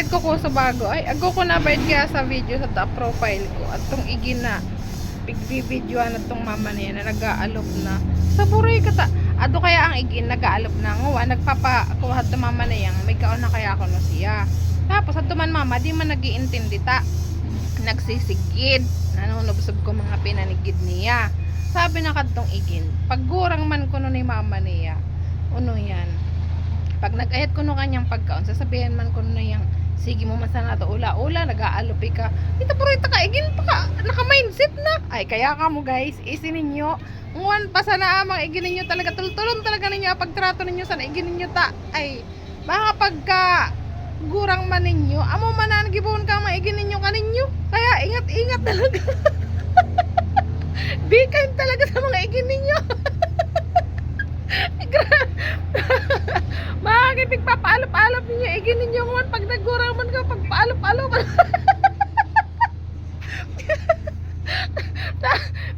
sigaret ko ko sa bago. Ay, ago ko na bayad kaya sa video sa top profile ko. At tong igin na pigbibidyoan at tong mama niya na nag-aalop na. Sa buray ka ta. Ado kaya ang igin nag-aalop na. Ngawa, nagpapakuha to mama na yang. May kaon na kaya ako no siya. Tapos at man mama, di man nagiintindi ta. Nagsisigid. Nanunubsob ko mga pinanigid niya. Sabi na kadtong igin, paggurang man ko no ni mama niya, uno yan, pag nag-ayat ko no kanyang pagkaon, sasabihan man ko na yang, sige mo man sana to ula-ula, nag-aalupi ka. Ito pero ito ka, igin pa ka, naka-mindset na. Ay, kaya ka mo guys, isi ninyo. Nguwan pa sana amang igin ninyo talaga, tultulon talaga ninyo, pagtrato ninyo sana igin ninyo ta. Ay, baka pagka gurang man ninyo, amo man na nagibon ka maigin ninyo kaninyo. Kaya ingat-ingat talaga. Be kind talaga sa mga igin ninyo. Bakit pagpapaalop-alop ninyo igin ninyo man pag nagurang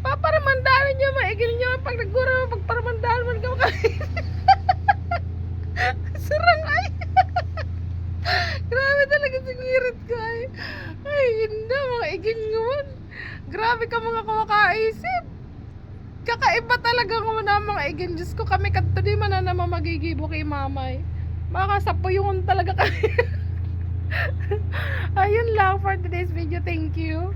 Paparamandahan ninyo maigin ninyo man pag nagurang pagparamandahan man ka Sarang ay. Grabe talaga sigirit ko ay. Ay, hindi mga ngayon. Grabe ka mga kumakaisip. Kakaiba talaga ko na mga igin. Diyos ko kami kadto di man na naman magigibo kay mamay. Baka sa puyungan talaga kami. For today's video. Thank you.